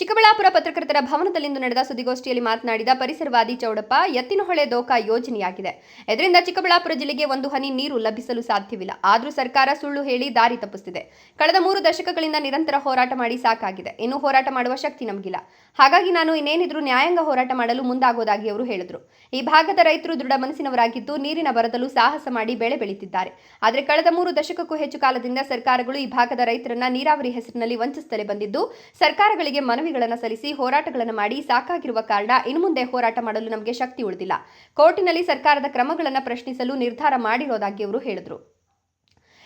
ಚಿಕ್ಕಬಳ್ಳಾಪುರ ಪತ್ರಕರ್ತರ ಭವನದಲ್ಲಿಂದು ನಡೆದ ಸುದ್ದಿಗೋಷ್ಠಿಯಲ್ಲಿ ಮಾತನಾಡಿದ ಪರಿಸರವಾದಿ ಚೌಡಪ್ಪ, ಎತ್ತಿನಹೊಳೆ ದೋಖಾ ಯೋಜನೆಯಾಗಿದೆ. ಇದರಿಂದ ಚಿಕ್ಕಬಳ್ಳಾಪುರ ಜಿಲ್ಲೆಗೆ ಒಂದು ಹನಿ ನೀರು ಲಭಿಸಲು ಸಾಧ್ಯವಿಲ್ಲ. ಆದರೂ ಸರ್ಕಾರ ಸುಳ್ಳು ಹೇಳಿ ದಾರಿ ತಪ್ಪಿಸುತ್ತಿದೆ ಕಳೆದ ಮೂರು ದಶಕಗಳಿಂದ ನಿರಂತರ ಹೋರಾಟ ಮಾಡಿ ಸಾಕಾಗಿದೆ. ಇನ್ನು ಹೋರಾಟ ಮಾಡುವ ಶಕ್ತಿ ನಮಗಿಲ್ಲ. ಹಾಗಾಗಿ ನಾನು ಇನ್ನೇನಿದ್ರು ನ್ಯಾಯಾಂಗ ಹೋರಾಟ ಮಾಡಲು ಮುಂದಾಗೋದಾಗಿ ಅವರು ಹೇಳಿದರು. ಈ ಭಾಗದ ರೈತರು ದೃಢ ಮನಸ್ಸಿನವರಾಗಿದ್ದು ನೀರಿನ ಬರದಲು ಸಾಹಸ ಮಾಡಿ ಬೆಳೆ ಬೆಳೀತಿದ್ದಾರೆ. ಆದರೆ ಕಳೆದ ಮೂರು ದಶಕಕ್ಕೂ ಹೆಚ್ಚು ಕಾಲದಿಂದ ಸರ್ಕಾರಗಳು ಈ ಭಾಗದ ರೈತರನ್ನ ನೀರಾವರಿ ಹೆಸರಿನಲ್ಲಿ ವಂಚಿಸುತ್ತಲೇ ಬಂದಿದ್ದು, ಸರ್ಕಾರಗಳಿಗೆ ಮನವಿಗಳನ್ನು ಸಲ್ಲಿಸಿ ಹೋರಾಟಗಳನ್ನು ಮಾಡಿ ಸಾಕಾಗಿರುವ ಕಾರಣ ಇನ್ನು ಮುಂದೆ ಹೋರಾಟ ಮಾಡಲು ನಮಗೆ ಶಕ್ತಿ ಉಳಿದಿಲ್ಲ. ಕೋರ್ಟಿನಲ್ಲಿ ಸರ್ಕಾರದ ಕ್ರಮಗಳನ್ನು ಪ್ರಶ್ನಿಸಲು ನಿರ್ಧಾರ ಮಾಡಿರೋದಾಗಿ ಅವರು ಹೇಳಿದರು.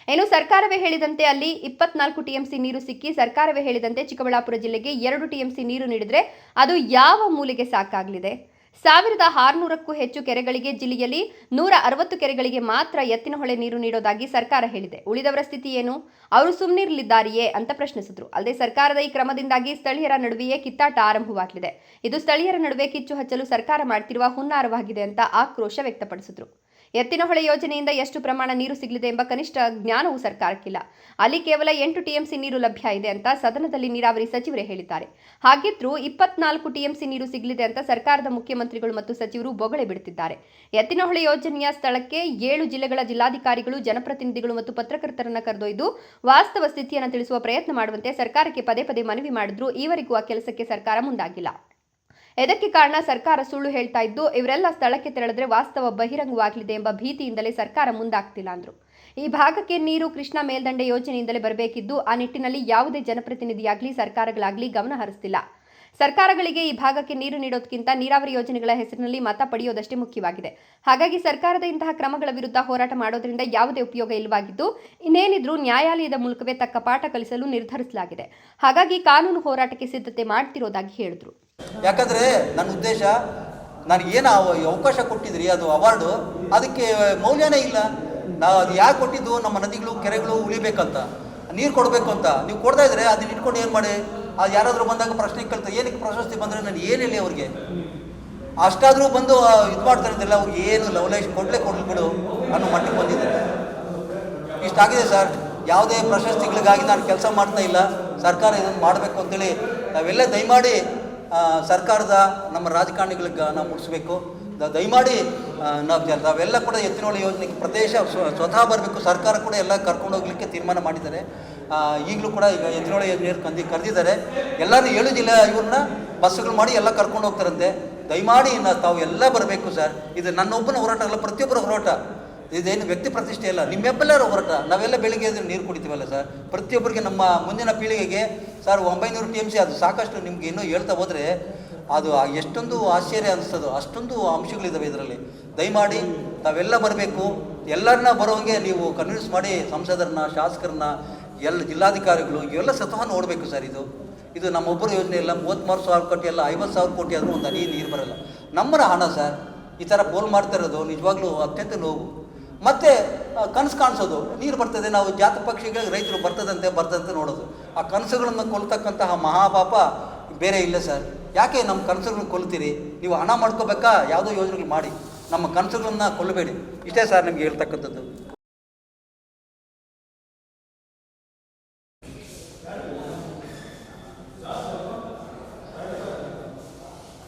ಇನ್ನು ಸರ್ಕಾರವೇ ಹೇಳಿದಂತೆ ಅಲ್ಲಿ ಇಪ್ಪತ್ನಾಲ್ಕು ಟಿಎಂಸಿ ನೀರು ಸಿಕ್ಕಿ ಸರ್ಕಾರವೇ ಹೇಳಿದಂತೆ ಚಿಕ್ಕಬಳ್ಳಾಪುರ ಜಿಲ್ಲೆಗೆ ಎರಡು ಟಿಎಂಸಿ ನೀರು ನೀಡಿದರೆ ಅದು ಯಾವ ಮೂಲೆಗೆ ಸಾಕಾಗಲಿದೆ? ಸಾವಿರದ ಆರುನೂರಕ್ಕೂ ಹೆಚ್ಚು ಕೆರೆಗಳಿಗೆ ಜಿಲ್ಲೆಯಲ್ಲಿ ನೂರ ಅರವತ್ತು ಕೆರೆಗಳಿಗೆ ಮಾತ್ರ ಎತ್ತಿನಹೊಳೆ ನೀರು ನೀಡೋದಾಗಿ ಸರ್ಕಾರ ಹೇಳಿದೆ. ಉಳಿದವರ ಸ್ಥಿತಿ ಏನು? ಅವರು ಸುಮ್ಮನಿರಲಿದ್ದಾರೆಯೇ ಅಂತ ಪ್ರಶ್ನಿಸಿದ್ರು. ಅಲ್ಲದೆ ಸರ್ಕಾರದ ಈ ಕ್ರಮದಿಂದಾಗಿ ಸ್ಥಳೀಯರ ನಡುವೆಯೇ ಕಿತ್ತಾಟ ಆರಂಭವಾಗಲಿದೆ. ಇದು ಸ್ಥಳೀಯರ ನಡುವೆ ಕಿಚ್ಚು ಹಚ್ಚಲು ಸರ್ಕಾರ ಮಾಡ್ತಿರುವ ಹುನ್ನಾರವಾಗಿದೆ ಅಂತ ಆಕ್ರೋಶ ವ್ಯಕ್ತಪಡಿಸಿದ್ರು. ಎತ್ತಿನಹೊಳೆ ಯೋಜನೆಯಿಂದ ಎಷ್ಟು ಪ್ರಮಾಣ ನೀರು ಸಿಗಲಿದೆ ಎಂಬ ಕನಿಷ್ಠ ಜ್ಞಾನವೂ ಸರ್ಕಾರಕ್ಕಿಲ್ಲ. ಅಲ್ಲಿ ಕೇವಲ ಎಂಟು ಟಿಎಂಸಿ ನೀರು ಲಭ್ಯ ಇದೆ ಅಂತ ಸದನದಲ್ಲಿ ನೀರಾವರಿ ಸಚಿವರೇ ಹೇಳಿದ್ದಾರೆ. ಹಾಗಿದ್ರೂ ಇಪ್ಪತ್ನಾಲ್ಕು ಟಿಎಂಸಿ ನೀರು ಸಿಗಲಿದೆ ಅಂತ ಸರ್ಕಾರದ ಮುಖ್ಯಮಂತ್ರಿಗಳು ಮತ್ತು ಸಚಿವರು ಬೊಗಳೆ ಬಿಡುತ್ತಿದ್ದಾರೆ. ಎತ್ತಿನಹೊಳೆ ಯೋಜನೆಯ ಸ್ಥಳಕ್ಕೆ ಏಳು ಜಿಲ್ಲೆಗಳ ಜಿಲ್ಲಾಧಿಕಾರಿಗಳು, ಜನಪ್ರತಿನಿಧಿಗಳು ಮತ್ತು ಪತ್ರಕರ್ತರನ್ನ ಕರೆದೊಯ್ದು ವಾಸ್ತವ ಸ್ಥಿತಿಯನ್ನು ತಿಳಿಸುವ ಪ್ರಯತ್ನ ಮಾಡುವಂತೆ ಸರ್ಕಾರಕ್ಕೆ ಪದೇ ಪದೇ ಮನವಿ ಮಾಡಿದ್ರೂ ಈವರೆಗೂ ಆ ಕೆಲಸಕ್ಕೆ ಸರ್ಕಾರ ಮುಂದಾಗಿಲ್ಲ. ಇದಕ್ಕೆ ಕಾರಣ ಸರ್ಕಾರ ಸುಳ್ಳು ಹೇಳ್ತಾ ಇದ್ದು, ಇವರೆಲ್ಲ ಸ್ಥಳಕ್ಕೆ ತೆರಳಿದ್ರೆ ವಾಸ್ತವ ಬಹಿರಂಗವಾಗಲಿದೆ ಎಂಬ ಭೀತಿಯಿಂದಲೇ ಸರ್ಕಾರ ಮುಂದಾಗ್ತಿಲ್ಲ ಅಂದ್ರು. ಈ ಭಾಗಕ್ಕೆ ನೀರು, ಕೃಷ್ಣ ಮೇಲ್ದಂಡೆ ಯೋಜನೆಯಿಂದಲೇ ಬರಬೇಕಿದ್ದು, ಆ ನಿಟ್ಟಿನಲ್ಲಿ ಯಾವುದೇ ಜನಪ್ರತಿನಿಧಿಯಾಗಲಿ, ಸರ್ಕಾರಗಳಾಗಲಿ ಗಮನ ಹರಿಸ್ತಿಲ್ಲ. ಸರ್ಕಾರಗಳಿಗೆ ಈ ಭಾಗಕ್ಕೆ ನೀರು ನೀಡೋದಕ್ಕಿಂತ ನೀರಾವರಿ ಯೋಜನೆಗಳ ಹೆಸರಿನಲ್ಲಿ ಮತ ಪಡೆಯೋದಷ್ಟೇ ಮುಖ್ಯವಾಗಿದೆ. ಹಾಗಾಗಿ ಸರ್ಕಾರದ ಇಂತಹ ಕ್ರಮಗಳ ವಿರುದ್ಧ ಹೋರಾಟ ಮಾಡೋದ್ರಿಂದ ಯಾವುದೇ ಉಪಯೋಗ ಇಲ್ಲವಾಗಿದ್ದು, ಇನ್ನೇನಿದ್ರೂ ನ್ಯಾಯಾಲಯದ ಮೂಲಕವೇ ತಕ್ಕ ಪಾಠ ಕಲಿಸಲು ನಿರ್ಧರಿಸಲಾಗಿದೆ. ಹಾಗಾಗಿ ಕಾನೂನು ಹೋರಾಟಕ್ಕೆ ಸಿದ್ಧತೆ ಮಾಡ್ತಿರೋದಾಗಿ ಹೇಳಿದ್ರು. ಯಾಕಂದ್ರೆ ನನ್ನ ಉದ್ದೇಶ, ನನಗೆ ಏನು ಅವಕಾಶ ಕೊಟ್ಟಿದ್ರಿ, ಅದು ಅವಾರ್ಡು, ಅದಕ್ಕೆ ಮೌಲ್ಯನೇ ಇಲ್ಲ. ನಾವು ಅದು ಯಾಕೆ ಕೊಟ್ಟಿದ್ದು? ನಮ್ಮ ನದಿಗಳು, ಕೆರೆಗಳು ಉಳಿಬೇಕಂತ, ನೀರು ಕೊಡಬೇಕು ಅಂತ. ನೀವು ಕೊಡ್ತಾ ಇದ್ರೆ ಅದನ್ನ ಇಟ್ಕೊಂಡು ಏನು ಮಾಡಿ? ಅದು ಯಾರಾದರೂ ಬಂದಾಗ ಪ್ರಶ್ನೆ ಕೇಳ್ತಾರೆ, ಏನಕ್ಕೆ ಪ್ರಶಸ್ತಿ ಬಂದರೆ ನಾನು ಏನಿಲ್ಲ ಅವ್ರಿಗೆ? ಅಷ್ಟಾದರೂ ಬಂದು ಇದು ಮಾಡ್ತಾರೆ ಇದ್ದಿಲ್ಲ ಅವ್ರಿಗೆ ಏನು ಲವಲೇಶ್ ಕೊಡಲೇ ಕೊಡ್ಲಿ ಬಿಡು, ಅನ್ನೋ ಮಟ್ಟಿಗೆ ಬಂದಿದ್ದಾರೆ. ಇಷ್ಟಾಗಿದೆ ಸರ್, ಯಾವುದೇ ಪ್ರಶಸ್ತಿಗಳಿಗಾಗಿ ನಾನು ಕೆಲಸ ಮಾಡ್ತಾ ಇಲ್ಲ, ಸರ್ಕಾರ ಇದನ್ನು ಮಾಡಬೇಕು ಅಂತೇಳಿ ನಾವೆಲ್ಲ ದಯಮಾಡಿ ಸರ್ಕಾರದ ನಮ್ಮ ರಾಜಕಾರಣಿಗಳಿಗೆ ನಾವು ಮುಟ್ಟಿಸ್ಬೇಕು ದ- ದಯಮಾಡಿ ನಾವು ನಾವೆಲ್ಲ ಕೂಡ ಎತ್ತಿನಹೊಳೆ ಯೋಜನೆಗೆ ಪ್ರದೇಶ ಸ್ವ- ಸ್ವತಃ ಬರಬೇಕು. ಸರ್ಕಾರ ಕೂಡ ಎಲ್ಲ ಕರ್ಕೊಂಡು ಹೋಗ್ಲಿಕ್ಕೆ ತೀರ್ಮಾನ ಮಾಡಿದ್ದಾರೆ. ಈಗಲೂ ಕೂಡ ಈಗ ಎತ್ತಿನಹೊಳೆ ಯೋಜನೆ ಕಂದಿ ಕರೆದಿದ್ದಾರೆ. ಎಲ್ಲರೂ ಹೇಳುದಿಲ್ಲ, ಇವ್ರನ್ನ ಬಸ್ಸುಗಳು ಮಾಡಿ ಎಲ್ಲ ಕರ್ಕೊಂಡು ಹೋಗ್ತಾರಂತೆ. ದಯಮಾಡಿ ನಾ ತಾವು ಎಲ್ಲ ಬರಬೇಕು ಸರ್. ಇದು ನನ್ನೊಬ್ಬನ ಹೋರಾಟ ಅಲ್ಲ, ಪ್ರತಿಯೊಬ್ಬರ ಹೋರಾಟ. ಇದೇನು ವ್ಯಕ್ತಿ ಪ್ರತಿಷ್ಠೆ ಅಲ್ಲ ನಿಮ್ಮೆಬ್ಬೆಲ್ಲರ ಹೋರಾಟ. ನಾವೆಲ್ಲ ಬೆಳಿಗ್ಗೆ ಎದ್ದು ನೀರು ಕುಡಿತೀವಲ್ಲ ಸರ್. ಪ್ರತಿಯೊಬ್ಬರಿಗೆ ನಮ್ಮ ಮುಂದಿನ ಪೀಳಿಗೆಗೆ ಸರ್, ಒಂಬೈನೂರು ಟಿ ಎಂ ಸಿ, ಅದು ಸಾಕಷ್ಟು ನಿಮ್ಗೆ ಇನ್ನೂ ಹೇಳ್ತಾ ಹೋದರೆ ಅದು ಎಷ್ಟೊಂದು ಆಶ್ಚರ್ಯ ಅನಿಸ್ತದೋ, ಅಷ್ಟೊಂದು ಅಂಶಗಳಿದ್ದಾವೆ ಇದರಲ್ಲಿ. ದಯಮಾಡಿ ತಾವೆಲ್ಲ ಬರಬೇಕು, ಎಲ್ಲರನ್ನ ಬರೋಂಗೆ ನೀವು ಕನ್ವಿನ್ಸ್ ಮಾಡಿ ಸಂಸದರನ್ನ, ಶಾಸಕರನ್ನ, ಎಲ್ಲ ಜಿಲ್ಲಾಧಿಕಾರಿಗಳು, ಇವೆಲ್ಲ ಸತತ ನೋಡಬೇಕು ಸರ್ ಇದು. ಇದು ನಮ್ಮೊಬ್ಬರ ಯೋಜನೆ ಇಲ್ಲ, ಮೂವತ್ತ್ಮೂರು ಸಾವಿರ ಕೋಟಿ ಎಲ್ಲ ಐವತ್ತು ಸಾವಿರ ಕೋಟಿ ಆದರೂ ಒಂದು ಹನಿ ನೀರು ಬರಲ್ಲ. ನಮ್ಮರ ಹಣ ಸರ್, ಈ ಥರ ಪೋಲ್ ಮಾಡ್ತಾ ಇರೋದು ನಿಜವಾಗ್ಲೂ ಅತ್ಯಂತ ನೋವು. ಮತ್ತೆ ಕನಸು ಕಾಣಿಸೋದು, ನೀರು ಬರ್ತದೆ, ನಾವು ಜಾತ ಪಕ್ಷಿಗಳಿಗೆ ರೈತರು ಬರ್ತದಂತೆ ಬರ್ತದಂತೆ ನೋಡೋದು. ಆ ಕನಸುಗಳನ್ನು ಕೊಲ್ತಕ್ಕಂತಹ ಮಹಾಪಾಪ ಬೇರೆ ಇಲ್ಲ ಸರ್. ಯಾಕೆ ನಮ್ಮ ಕನಸುಗಳನ್ನ ಕೊಲ್ತೀರಿ ನೀವು ಹಣ ಮಾಡ್ಕೋಬೇಕಾ? ಯಾವುದೋ ಯೋಜನೆಗಳು ಮಾಡಿ. ನಮ್ಮ ಕನಸುಗಳನ್ನ ಕೊಲ್ಲಬೇಡಿ. ಇಷ್ಟೇ ಸರ್, ನಿಮ್ಗೆ ಹೇಳ್ತಕ್ಕಂಥದ್ದು.